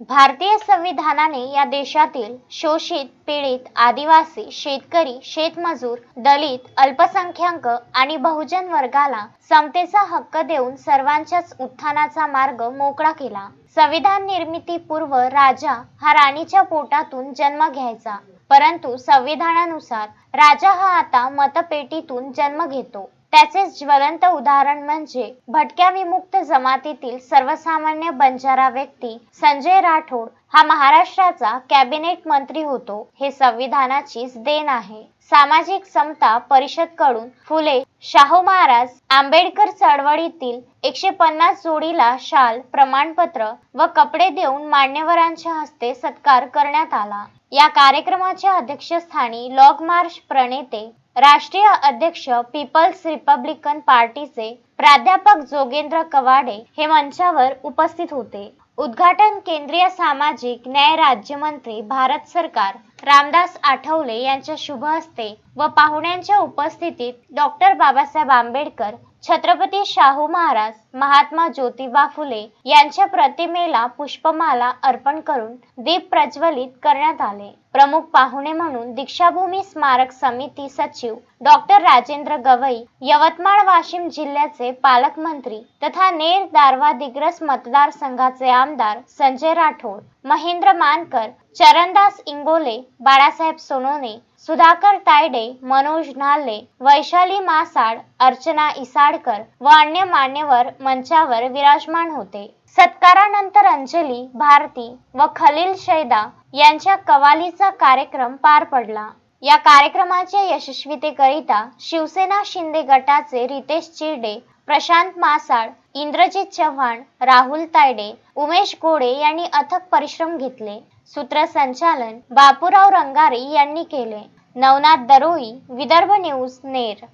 भारतीय संविधानाने या देशातील शोषित पीडित आदिवासी शेतकरी शेतमजूर दलित अल्पसंख्याक आणि बहुजन वर्गाला समतेचा हक्क देऊन सर्वांच्याच उत्थानाचा मार्ग मोकळा केला. संविधान निर्मितीपूर्व राजा हा राणीच्या पोटातून जन्म घ्यायचा परंतु संविधानानुसार राजा हा आता मतपेटीतून जन्म घेतो. त्याचे ज्वलंत उदाहरण म्हणजे भटक्या विमुक्त जमातीतील सर्वसामान्य बंजारा व्यक्ती संजय राठोड हा महाराष्ट्राचा कॅबिनेट मंत्री होतो. हे संविधानाचीच देण आहे. सामाजिक समता परिषदकडून फुले शाहू महाराज आंबेडकर चळवळीतील एकशे पन्नास जोडीला शाल प्रमाणपत्र व कपडे देऊन मान्यवरांच्या हस्ते सत्कार करण्यात आला. या कार्यक्रमाच्या अध्यक्षस्थानी लॉग मार्च प्रणेते राष्ट्रीय अध्यक्ष पीपल्स रिपब्लिकन पार्टीचे प्राध्यापक जोगेंद्र कवाडे हे मंचावर उपस्थित होते. उद्घाटन केंद्रीय सामाजिक न्याय राज्यमंत्री भारत सरकार रामदास आठवले यांच्या शुभ हस्ते व पाहुण्यांच्या उपस्थितीत डॉक्टर बाबासाहेब आंबेडकर छत्रपती शाहू महाराज महात्मा ज्योतिबा फुले यांच्या प्रतिमेला पुष्पमाला अर्पण करून दीप प्रज्वलित करण्यात आले. प्रमुख पाहुणे म्हणून दीक्षाभूमी स्मारक समिती सचिव डॉक्टर राजेंद्र गवई यवतमाळ वाशिम जिल्ह्याचे पालकमंत्री तथा नेर दारवा दिग्रस मतदारसंघाचे आमदार संजय राठोड महेंद्र मानकर चरणदास इंगोले बाळासाहेब सोनोने सुधाकर तायडे मनोज नाले वैशाली मासाड अर्चना इसाडकर व अन्य मान्यवर मंचावर विराजमान होते. सत्कारानंतर अंजली भारती व खलील शैदा यांच्या कवालीचा कार्यक्रम पार पडला. या कार्यक्रमाच्या यशस्वीतेकरिता शिवसेना शिंदे गटाचे रितेश चिरडे प्रशांत मासाड इंद्रजित चव्हाण राहुल तायडे उमेश गोडे यांनी अथक परिश्रम घेतले. सूत्रसंचालन बापूराव रंगारी यांनी केले. नवनाथ दरोई विदर्भ न्यूज नेर.